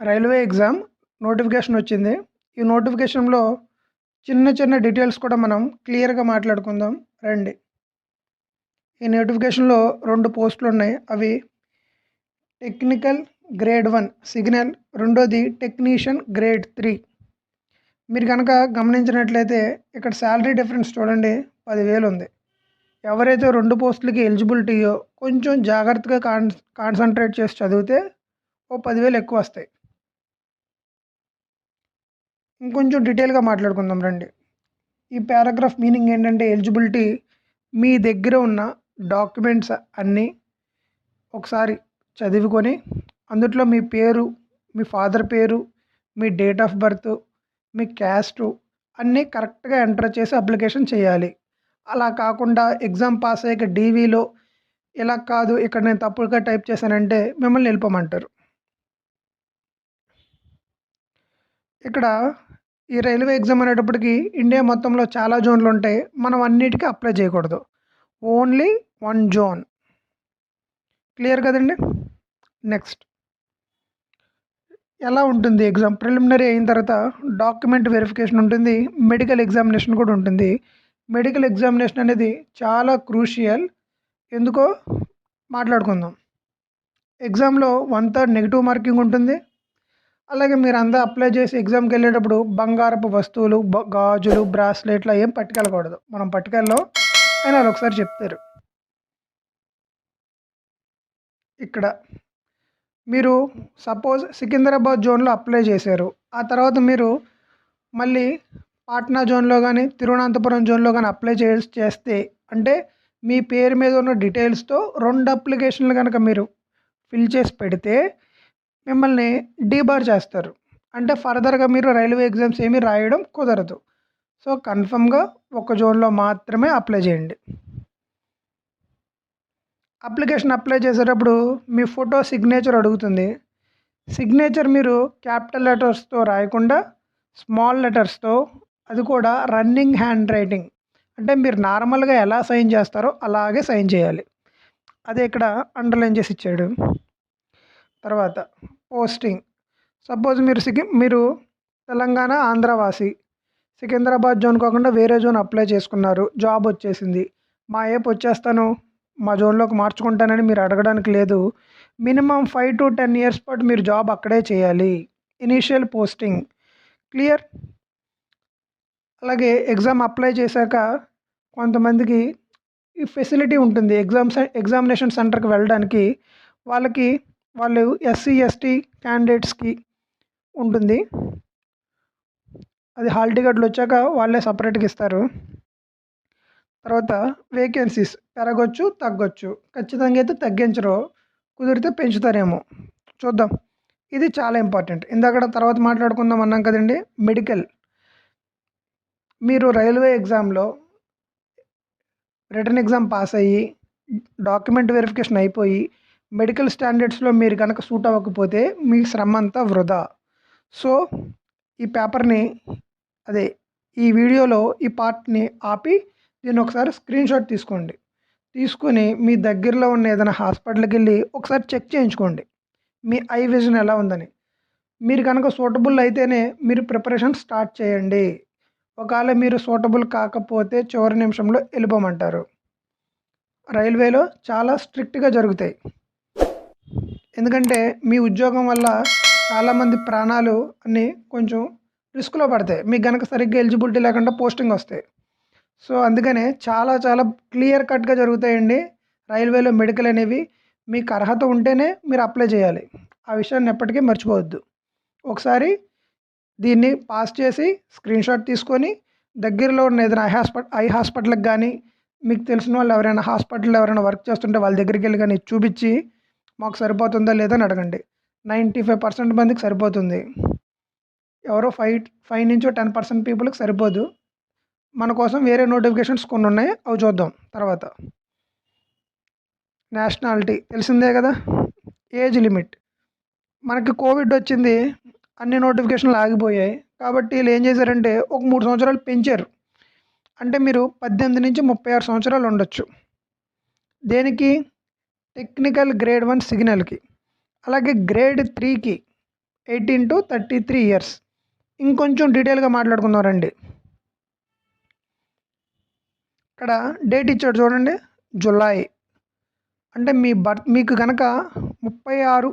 Railway exam notification వచ్చింది. ఈ నోటిఫికేషన్లో చిన్న చిన్న డీటెయిల్స్ కూడా మనం క్లియర్గా మాట్లాడుకుందాం. రండి. ఈ నోటిఫికేషన్లో రెండు పోస్టులు ఉన్నాయి. అవి టెక్నికల్ గ్రేడ్ వన్ సిగ్నల్ రెండోది టెక్నీషియన్ గ్రేడ్ త్రీ. మీరు కనుక గమనించినట్లయితే ఇక్కడ శాలరీ డిఫరెన్స్ చూడండి. పదివేలు ఉంది. ఎవరైతే రెండు పోస్టులకి ఎలిజిబిలిటీయో కొంచెం జాగ్రత్తగా కాన్ కాన్సన్ట్రేట్ చేసి చదివితే ఓ పదివేలు ఎక్కువ వస్తాయి. ఇంకొంచెం డీటెయిల్గా మాట్లాడుకుందాం రండి. ఈ పారాగ్రాఫ్ మీనింగ్ ఏంటంటే ఎలిజిబిలిటీ మీ దగ్గర ఉన్న డాక్యుమెంట్స్ అన్నీ ఒకసారి చదువుకొని అందుట్లో మీ పేరు మీ ఫాదర్ పేరు మీ డేట్ ఆఫ్ బర్త్ మీ క్యాస్ట్ అన్నీ కరెక్ట్గా ఎంటర్ చేసి అప్లికేషన్ చేయాలి. అలా కాకుండా ఎగ్జామ్ పాస్ అయ్యాక డీవీలో ఇలా కాదు ఇక్కడ నేను తప్పుగా టైప్ చేశానంటే మిమ్మల్ని వెళ్ళిపోమంటారు. ఇక్కడ ఈ రైల్వే ఎగ్జామ్ అనేటప్పటికి ఇండియా మొత్తంలో చాలా జోన్లు ఉంటాయి. మనం అన్నిటికీ అప్లై చేయకూడదు. Only one zone. క్లియర్ కదండి? నెక్స్ట్. ఎలా ఉంటుంది ఎగ్జామ్? ప్రిలిమినరీ అయిన తర్వాత డాక్యుమెంట్ వెరిఫికేషన్ ఉంటుంది. మెడికల్ ఎగ్జామినేషన్ కూడా ఉంటుంది. మెడికల్ ఎగ్జామినేషన్ అనేది చాలా క్రూషియల్. ఎందుకో మాట్లాడుకుందాం. ఎగ్జామ్లో వన్ థర్డ్ నెగిటివ్ మార్కింగ్ ఉంటుంది. అలాగే మీరు అంతా అప్లై చేసి ఎగ్జామ్కి వెళ్ళేటప్పుడు బంగారపు వస్తువులు గాజులు బ్రాస్లెట్లు ఏం పట్టుకెళ్ళకూడదు. మనం పట్టుకెళ్ళలో ఆయన వాళ్ళు ఒకసారి చెప్తారు. ఇక్కడ మీరు సపోజ్ సికింద్రాబాద్ జోన్లో అప్లై చేశారు. ఆ తర్వాత మీరు మళ్ళీ పాట్నా జోన్లో కానీ తిరువనంతపురం జోన్లో కానీ అప్లై చే చేస్తే అంటే మీ పేరు మీద ఉన్న డీటెయిల్స్తో రెండు అప్లికేషన్లు కనుక మీరు ఫిల్ చేసి పెడితే మిమ్మల్ని డీబార్ చేస్తారు. అంటే ఫర్దర్గా మీరు రైల్వే ఎగ్జామ్స్ ఏమీ రాయడం కుదరదు. సో కన్ఫర్మ్గా ఒక జోన్లో మాత్రమే అప్లై చేయండి. అప్లికేషన్ అప్లై చేసేటప్పుడు మీ ఫోటో సిగ్నేచర్ అడుగుతుంది. సిగ్నేచర్ మీరు క్యాపిటల్ లెటర్స్తో రాయకుండా స్మాల్ లెటర్స్తో అది కూడా రన్నింగ్ హ్యాండ్ రైటింగ్. అంటే మీరు నార్మల్గా ఎలా సైన్ చేస్తారో అలాగే సైన్ చేయాలి. అదే ఇక్కడ అండర్లైన్ చేసి ఇచ్చాడు. తర్వాత పోస్టింగ్. సపోజ్ మీరు సికి మీరు తెలంగాణ ఆంధ్రవాసి సికింద్రాబాద్ జోన్ కాకుండా వేరే జోన్ అప్లై చేసుకున్నారు జాబ్ వచ్చేసింది. మా ఏప్ వచ్చేస్తాను మా జోన్లోకి మార్చుకుంటానని మీరు అడగడానికి లేదు. Minimum five to ten years పాటు మీరు జాబ్ అక్కడే చేయాలి. Initial posting. క్లియర్? అలాగే ఎగ్జామ్ అప్లై చేశాక కొంతమందికి ఈ ఫెసిలిటీ ఉంటుంది. ఎగ్జామ్ ఎగ్జామినేషన్ సెంటర్కి వెళ్ళడానికి వాళ్ళకి వాళ్ళు ఎస్సీ ఎస్టీ క్యాండిడేట్స్కి ఉంటుంది. అది హాల్ టికెట్లు వచ్చాక వాళ్ళే సపరేట్గా ఇస్తారు. తర్వాత వేకెన్సీస్ పెరగొచ్చు తగ్గొచ్చు. ఖచ్చితంగా అయితే తగ్గించరు. కుదిరితే పెంచుతారేమో. చూద్దాం. ఇది చాలా ఇంపార్టెంట్ ఇందాక తర్వాత మాట్లాడుకుందాం అన్నాం కదండి. మెడికల్ మీరు రైల్వే ఎగ్జామ్లో రిటర్న్ ఎగ్జామ్ పాస్ అయ్యి డాక్యుమెంట్ వెరిఫికేషన్ అయిపోయి మెడికల్ స్టాండర్డ్స్లో మీరు కనుక సూట్ అవ్వకపోతే మీ శ్రమ అంతా వృధా. సో ఈ పేపర్ని అదే ఈ వీడియోలో ఈ పార్ట్ని ఆపి దీన్ని ఒకసారి స్క్రీన్ షాట్ తీసుకోండి. తీసుకొని మీ దగ్గరలో ఉన్న ఏదైనా హాస్పిటల్కి వెళ్ళి ఒకసారి చెక్ చేయించుకోండి. మీ ఐ విజన్ ఎలా ఉందని. మీరు కనుక సూటబుల్ అయితేనే మీరు ప్రిపరేషన్ స్టార్ట్ చేయండి. ఒకవేళ మీరు సూటబుల్ కాకపోతే చివరి నిమిషంలో వెళ్ళిపోమంటారు. రైల్వేలో చాలా స్ట్రిక్ట్గా జరుగుతాయి. ఎందుకంటే మీ ఉద్యోగం వల్ల చాలామంది ప్రాణాలు అన్నీ కొంచెం రిస్క్లో పడతాయి. మీకు కనుక సరిగ్గా ఎలిజిబిలిటీ లేకుండా పోస్టింగ్ వస్తాయి. సో అందుకనే చాలా చాలా క్లియర్ కట్గా జరుగుతాయండి. రైల్వేలో మెడికల్ అనేవి మీకు అర్హత ఉంటేనే మీరు అప్లై చేయాలి. ఆ విషయాన్ని ఎప్పటికీ మర్చిపోవద్దు. ఒకసారి దీన్ని పాస్ చేసి స్క్రీన్ షాట్ తీసుకొని దగ్గరలో ఉన్న ఏదైనా ఐ హాస్పిటల్ ఐ హాస్పిటల్కి కానీ మీకు తెలిసిన వాళ్ళు ఎవరైనా హాస్పిటల్ ఎవరైనా వర్క్ చేస్తుంటే వాళ్ళ దగ్గరికి వెళ్ళి కానీ చూపించి మాకు సరిపోతుందా లేదా అని అడగండి. నైంటీ ఫైవ్ పర్సెంట్ మందికి సరిపోతుంది. ఎవరో ఫైవ్ ఫైవ్ నుంచి టెన్ పర్సెంట్ పీపుల్కి సరిపోదు. మన కోసం వేరే నోటిఫికేషన్స్ కొన్ని ఉన్నాయి. అవి చూద్దాం తర్వాత. నేషనాలిటీ తెలిసిందే కదా? Age limit. మనకి కోవిడ్ వచ్చింది. అన్ని నోటిఫికేషన్లు ఆగిపోయాయి. కాబట్టి వీళ్ళు ఏం చేశారంటే ఒక మూడు సంవత్సరాలు పెంచారు. అంటే మీరు పద్దెనిమిది నుంచి ముప్పై ఆరు సంవత్సరాలు ఉండొచ్చు. దేనికి? టెక్నికల్ గ్రేడ్ వన్ సిగ్నల్కి అలాగే గ్రేడ్ త్రీకి eighteen to thirty three years. ఇంకొంచెం డీటెయిల్గా మాట్లాడుకుందాం రండి. ఇక్కడ డేట్ ఇచ్చాడు చూడండి జులై. అంటే మీ బర్త్ మీకు కనుక ముప్పై ఆరు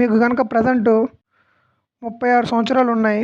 మీకు కనుక ప్రజెంట్ ముప్పై ఆరు సంవత్సరాలు ఉన్నాయి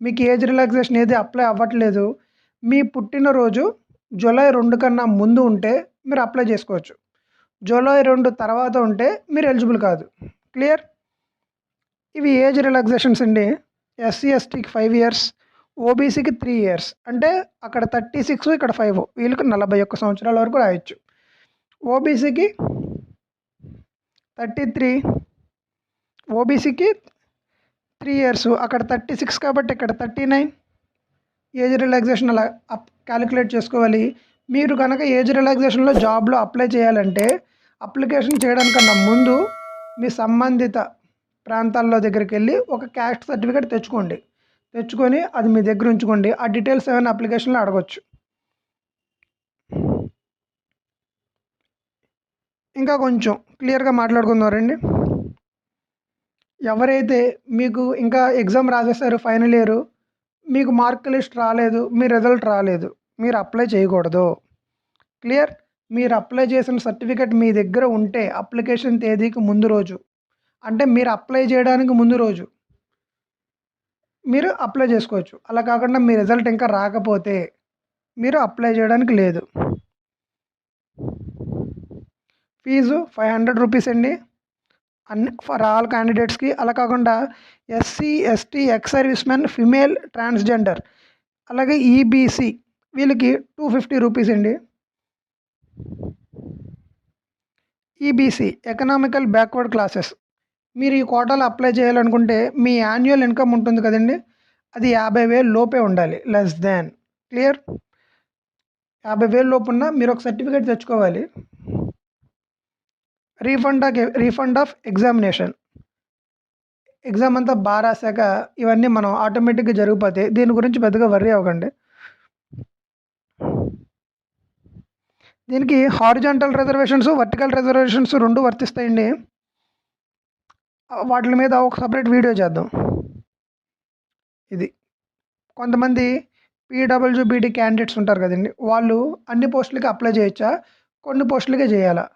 మీకు ఏజ్ రిలాక్సేషన్ ఏది అప్లై అవ్వట్లేదు మీ పుట్టినరోజు జూలై రెండు కన్నా ముందు ఉంటే మీరు అప్లై చేసుకోవచ్చు. జూలై రెండు తర్వాత ఉంటే మీరు ఎలిజిబుల్ కాదు. క్లియర్? ఇవి ఏజ్ రిలాక్సేషన్స్ అండి. ఎస్సీ ఎస్టీకి ఫైవ్ ఇయర్స్ ఓబీసీకి త్రీ ఇయర్స్. అంటే అక్కడ థర్టీ సిక్స్ ఇక్కడ ఫైవ్. వీళ్ళకి నలభై ఒక్క సంవత్సరాల వరకు రాయొచ్చు. ఓబీసీకి థర్టీ త్రీ ఓబీసీకి త్రీ ఇయర్స్. అక్కడ థర్టీ సిక్స్ కాబట్టి ఇక్కడ థర్టీ నైన్. ఏజ్ రిలాక్సేషన్ అలా అప్ క్యాలిక్యులేట్ చేసుకోవాలి. మీరు కనుక ఏజ్ రిలాక్సేషన్లో జాబ్లో అప్లై చేయాలంటే అప్లికేషన్ చేయడానికన్నా ముందు మీ సంబంధిత ప్రాంతాల్లో దగ్గరికి వెళ్ళి ఒక క్యాస్ట్ సర్టిఫికేట్ తెచ్చుకోండి. తెచ్చుకొని అది మీ దగ్గర ఉంచుకోండి. ఆ డీటెయిల్స్ ఏమైనా అప్లికేషన్లో అడగచ్చు. ఇంకా కొంచెం క్లియర్గా మాట్లాడుకుందాం రండి. ఎవరైతే మీకు ఇంకా ఎగ్జామ్ రాసేసారు ఫైనల్ ఇయర్ మీకు మార్క్ లిస్ట్ రాలేదు మీ రిజల్ట్ రాలేదు మీరు అప్లై చేయకూడదు. క్లియర్? మీరు అప్లై చేసిన సర్టిఫికేట్ మీ దగ్గర ఉంటే అప్లికేషన్ తేదీకి ముందు రోజు. అంటే మీరు అప్లై చేయడానికి ముందు రోజు. మీరు అప్లై చేసుకోవచ్చు. అలా కాకుండా మీ రిజల్ట్ ఇంకా రాకపోతే మీరు అప్లై చేయడానికి లేదు. ఫీజు ఫైవ్ హండ్రెడ్ రూపీస్ అండి. అన్ని ఫర్ ఆల్ క్యాండిడేట్స్కి అలా కాకుండా SC ST ex servicemen female transgender అలాగే ఈబీసీ వీళ్ళకి టూ ఫిఫ్టీ రూపీస్ అండి. ఈబీసీ ఎకనామికల్ బ్యాక్వర్డ్ క్లాసెస్ మీరు ఈ కోటాలో అప్లై చేయాలనుకుంటే మీ యాన్యువల్ ఇన్కమ్ ఉంటుంది కదండి? అది యాభై వేలు లోపే ఉండాలి లెస్ దాన్ క్లియర్ యాభై వేలు లోపున్న మీరు ఒక సర్టిఫికేట్ తెచ్చుకోవాలి. Refund of refund of examination exam అంతా బాగా రాశాక ఇవన్నీ మనం ఆటోమేటిక్గా జరిగిపోతాయి. దీని గురించి పెద్దగా వర్రీ అవ్వకండి. దీనికి హారిజాంటల్ రిజర్వేషన్స్ వర్టికల్ రిజర్వేషన్స్ రెండు వర్తిస్తాయండి. వాటి మీద ఒక సపరేట్ వీడియో చేద్దాం. ఇది. కొంతమంది పీడబ్ల్యూబీడీ క్యాండిడేట్స్ ఉంటారు కదండి. వాళ్ళు అన్ని పోస్టులకి అప్లై చేయొచ్చా? కొన్ని పోస్టులకే చేయాలా?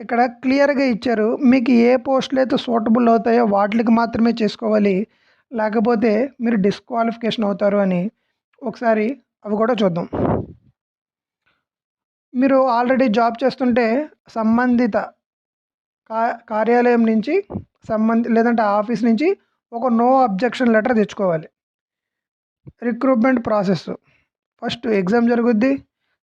ఇక్కడ క్లియర్గా ఇచ్చారు. మీకు ఏ పోస్టులు అయితే సూటబుల్ అవుతాయో వాటికి మాత్రమే చేసుకోవాలి. లేకపోతే మీరు డిస్క్వాలిఫికేషన్ అవుతారు అని ఒకసారి అవి కూడా చూద్దాం. మీరు ఆల్రెడీ జాబ్ చేస్తుంటే సంబంధిత కా కార్యాలయం నుంచి సంబంధి లేదంటే ఆఫీస్ నుంచి ఒక నో అబ్జెక్షన్ లెటర్ తెచ్చుకోవాలి. Recruitment process. ఫస్ట్ ఎగ్జామ్ జరుగుద్ది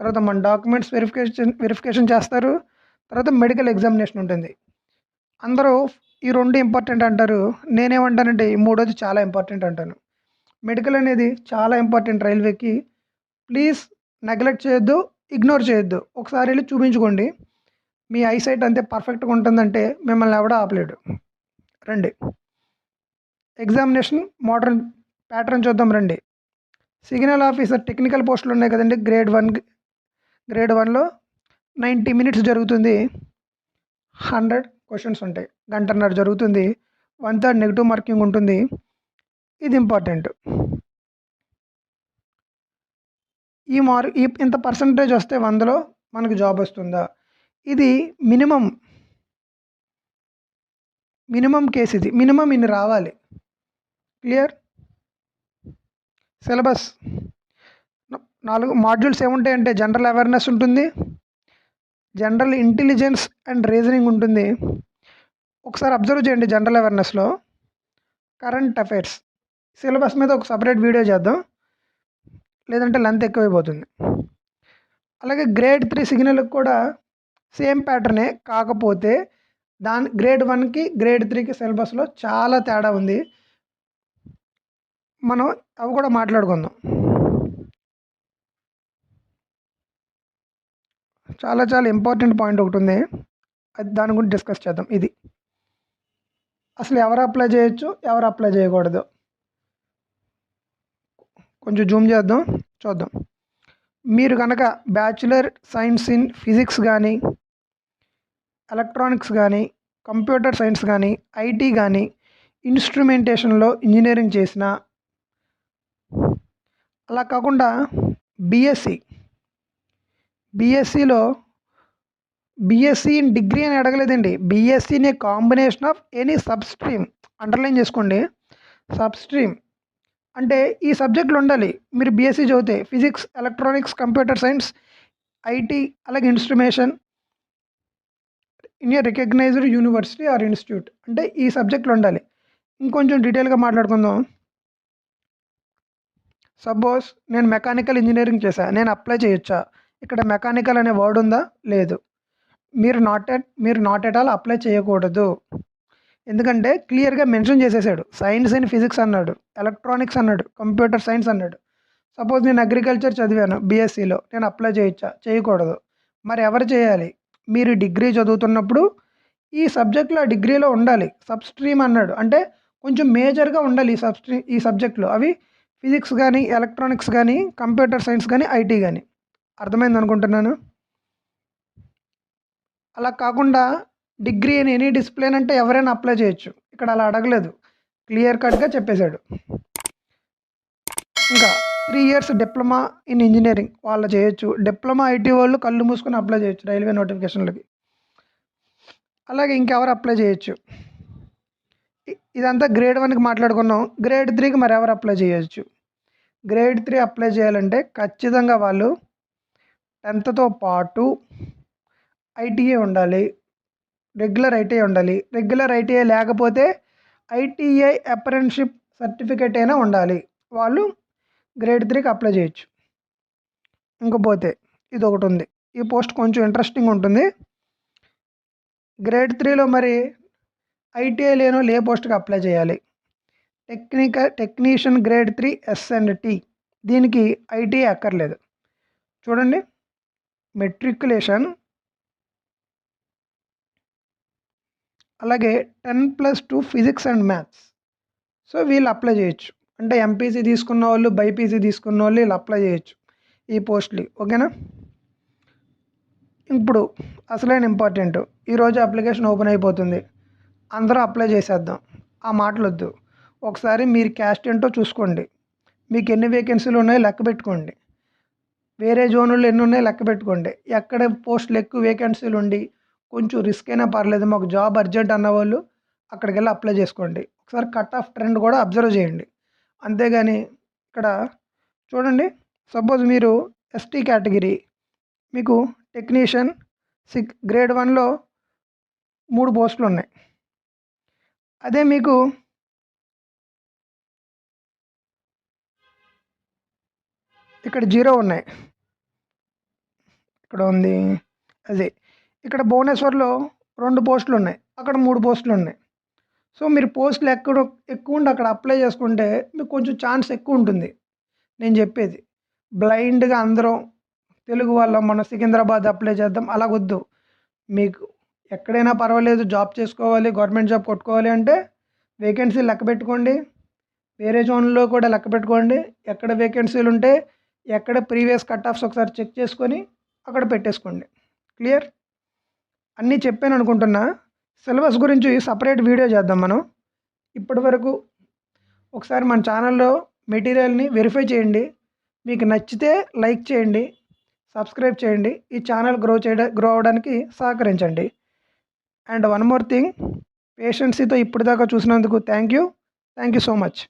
తర్వాత మన డాక్యుమెంట్స్ వెరిఫికేషన్ వెరిఫికేషన్ చేస్తారు తర్వాత మెడికల్ ఎగ్జామినేషన్ ఉంటుంది. అందరూ ఈ రెండు ఇంపార్టెంట్ అంటారు. నేనేమంటానంటే ఈ మూడోది చాలా ఇంపార్టెంట్ అంటాను. మెడికల్ అనేది చాలా ఇంపార్టెంట్ రైల్వేకి. ప్లీజ్ నెగ్లెక్ట్ చేయొద్దు ఇగ్నోర్ చేయొద్దు. ఒకసారి వెళ్ళి చూపించుకోండి. మీ ఐసైట్ అంతే పర్ఫెక్ట్గా ఉంటుందంటే మిమ్మల్ని ఎవడ ఆపలేడు. రండి. ఎగ్జామినేషన్ మోడర్న్ ప్యాటర్న్ చూద్దాం రండి. సిగ్నల్ ఆఫీసర్ టెక్నికల్ పోస్టులు ఉన్నాయి కదండి. గ్రేడ్ వన్ గ్రేడ్ వన్లో నైంటీ మినిట్స్ జరుగుతుంది. హండ్రెడ్ క్వశ్చన్స్ ఉంటాయి. గంటన్నర జరుగుతుంది. వన్ థర్డ్ నెగిటివ్ మార్కింగ్ ఉంటుంది. ఇది ఇంపార్టెంట్. ఈ మార్ ఈ ఇంత పర్సంటేజ్ వస్తే వందలో మనకు జాబ్ వస్తుందా? ఇది మినిమం మినిమం కేసు ఇది. మినిమం ఇన్ని రావాలి. క్లియర్ సిలబస్ నాలుగు మాడ్యూల్స్ ఏముంటాయంటే జనరల్ అవేర్నెస్ ఉంటుంది జనరల్ ఇంటెలిజెన్స్ అండ్ రీజనింగ్ ఉంటుంది. ఒకసారి అబ్జర్వ్ చేయండి జనరల్ అవేర్నెస్లో కరెంట్ అఫైర్స్ సిలబస్ మీద ఒక సపరేట్ వీడియో చేద్దాం. లేదంటే లెంత్ ఎక్కువైపోతుంది. అలాగే గ్రేడ్ త్రీ సిగ్నల్కి కూడా సేమ్ ప్యాటర్నే కాకపోతే దాని గ్రేడ్ వన్కి గ్రేడ్ త్రీకి సిలబస్లో చాలా తేడా ఉంది. మనం అవి కూడా మాట్లాడుకుందాం. చాలా చాలా ఇంపార్టెంట్ పాయింట్ ఒకటి ఉంది. అది దాని గురించి డిస్కస్ చేద్దాం. ఇది. అసలు ఎవరు అప్లై చేయొచ్చు? ఎవరు అప్లై చేయకూడదు? కొంచెం జూమ్ చేద్దాం చూద్దాం. మీరు కనుక బ్యాచులర్ సైన్స్ ఇన్ ఫిజిక్స్ కానీ ఎలక్ట్రానిక్స్ కానీ కంప్యూటర్ సైన్స్ కానీ ఐటీ కానీ ఇన్స్ట్రుమెంటేషన్లో ఇంజనీరింగ్ చేసిన అలా కాకుండా బీఎస్సీ బీఎస్సీలో బీఎస్సీ ఇన్ డిగ్రీ అని అడగలేదండి. BSc combination of any sub stream underline చేసుకోండి. సబ్ స్ట్రీమ్ అంటే ఈ సబ్జెక్టులు ఉండాలి. మీరు బీఎస్సీ చదివితే physics electronics computer science IT అలాగే instrumentation in a recognised university or institute అంటే ఈ సబ్జెక్టులు ఉండాలి. ఇంకొంచెం డీటెయిల్గా మాట్లాడుకుందాం. సపోజ్ నేను మెకానికల్ ఇంజనీరింగ్ చేశాను నేను అప్లై చేయొచ్చా? ఇక్కడ మెకానికల్ అనే వర్డ్ ఉందా? లేదు. మీరు నాట్ ఎట్ మీరు నాట్ ఎట్ ఆల్ అప్లై చేయకూడదు. ఎందుకంటే క్లియర్గా మెన్షన్ చేసేసాడు. సైన్స్ అండ్ ఫిజిక్స్ అన్నాడు. ఎలక్ట్రానిక్స్ అన్నాడు. కంప్యూటర్ సైన్స్ అన్నాడు. సపోజ్ నేను అగ్రికల్చర్ చదివాను బీఎస్సీలో. నేను అప్లై చేయొచ్చా? చేయకూడదు. మరి ఎవరు చేయాలి? మీరు డిగ్రీ చదువుతున్నప్పుడు ఈ సబ్జెక్ట్లో ఆ డిగ్రీలో ఉండాలి. సబ్ స్ట్రీమ్ అన్నాడు. అంటే కొంచెం మేజర్గా ఉండాలి ఈ సబ్ ఈ సబ్జెక్టులో. అవి ఫిజిక్స్ కానీ ఎలక్ట్రానిక్స్ కానీ కంప్యూటర్ సైన్స్ కానీ ఐటీ కానీ అర్థమైంది అనుకుంటున్నాను అలా కాకుండా డిగ్రీ ఇన్ ఎనీ డిసిప్లిన్ అంటే ఎవరైనా అప్లై చేయొచ్చు. ఇక్కడ అలా అడగలేదు. క్లియర్ కట్గా చెప్పేశాడు. ఇంకా three years diploma in engineering వాళ్ళు చేయొచ్చు. డిప్లొమా ఐటీ వాళ్ళు కళ్ళు మూసుకొని అప్లై చేయొచ్చు రైల్వే నోటిఫికేషన్లకి. అలాగే ఇంకెవరు అప్లై చేయొచ్చు. ఇదంతా గ్రేడ్ వన్కి మాట్లాడుకున్నాం. గ్రేడ్ త్రీకి మరి ఎవరు అప్లై చేయొచ్చు? గ్రేడ్ త్రీ అప్లై చేయాలంటే ఖచ్చితంగా వాళ్ళు టెన్త్తో పాటు ఐటీఏ ఉండాలి. రెగ్యులర్ ఐటీఐ ఉండాలి. రెగ్యులర్ ఐటీఐ లేకపోతే ఐటీఐ అప్రెంటిషిప్ సర్టిఫికేట్ అయినా ఉండాలి. వాళ్ళు గ్రేడ్ త్రీకి అప్లై చేయొచ్చు. ఇంకపోతే ఇది ఒకటి ఉంది. ఈ పోస్ట్ కొంచెం ఇంట్రెస్టింగ్ ఉంటుంది. గ్రేడ్ త్రీలో మరి ఐటీఐ లేనో లే పోస్ట్కి అప్లై చేయాలి. Technical technician grade three S and T. దీనికి ఐటీఐ అక్కర్లేదు. చూడండి. మెట్రికులేషన్ అలాగే ten plus two physics and maths so వీళ్ళు అప్లై చేయొచ్చు. అంటే ఎంపీసీ తీసుకున్న వాళ్ళు బైపీసీ తీసుకున్న వాళ్ళు వీళ్ళు అప్లై చేయొచ్చు ఈ పోస్ట్లు ఓకేనా ఇప్పుడు అసలైన ఇంపార్టెంట్ ఈరోజు అప్లికేషన్ ఓపెన్ అయిపోతుంది. అందరూ అప్లై చేసేద్దాం. ఆ మాటలు వద్దు ఒకసారి మీరు క్యాస్ట్ ఏంటో చూసుకోండి. మీకు ఎన్ని వేకెన్సీలు ఉన్నాయో లెక్క పెట్టుకోండి. వేరే జోన్లు ఎన్ని ఉన్నాయో లెక్క పెట్టుకోండి. ఎక్కడ పోస్టులు ఎక్కువ వేకెన్సీలు ఉండి కొంచెం రిస్క్ అయినా పర్లేదు మాకు జాబ్ అర్జెంట్ అన్న వాళ్ళు అక్కడికి వెళ్ళి అప్లై చేసుకోండి. ఒకసారి కట్ ఆఫ్ ట్రెండ్ కూడా అబ్జర్వ్ చేయండి. అంతేగాని ఇక్కడ చూడండి సపోజ్ మీరు ఎస్టీ కేటగిరీ మీకు టెక్నీషియన్ సిక్ గ్రేడ్ వన్లో మూడు పోస్టులు ఉన్నాయి. అదే మీకు ఇక్కడ జీరో ఉన్నాయి. ఇక్కడ ఉంది అదే ఇక్కడ భువనేశ్వర్లో రెండు పోస్టులు ఉన్నాయి. అక్కడ మూడు పోస్టులు ఉన్నాయి. సో మీరు పోస్టులు ఎక్కడ ఎక్కువ ఉండి అక్కడ అప్లై చేసుకుంటే మీకు కొంచెం ఛాన్స్ ఎక్కువ ఉంటుంది. నేను చెప్పేది. బ్లైండ్గా అందరం తెలుగు వాళ్ళం మన సికింద్రాబాద్ అప్లై చేద్దాం అలా వద్దు. మీకు ఎక్కడైనా పర్వాలేదు జాబ్ చేసుకోవాలి గవర్నమెంట్ జాబ్ కొట్టుకోవాలి అంటే వేకెన్సీ లెక్క పెట్టుకోండి. వేరే జోన్లో కూడా లెక్క పెట్టుకోండి. ఎక్కడ వేకెన్సీలు ఉంటే ఎక్కడ ప్రీవియస్ కట్ ఆఫ్స్ ఒకసారి చెక్ చేసుకొని అక్కడ పెట్టేసుకోండి. క్లియర్? అన్నీ చెప్పాను అనుకుంటున్నా. సిలబస్ గురించి సపరేట్ వీడియో చేద్దాం మనం. ఇప్పటి వరకు ఒకసారి మన ఛానల్లో మెటీరియల్ని వెరిఫై చేయండి. మీకు నచ్చితే లైక్ చేయండి సబ్స్క్రైబ్ చేయండి ఈ ఛానల్ గ్రో చేయడం గ్రో అవ్వడానికి సహకరించండి. అండ్ వన్ మోర్ థింగ్ పేషెన్సీతో ఇప్పటిదాకా చూసినందుకు thank you. Thank you so much.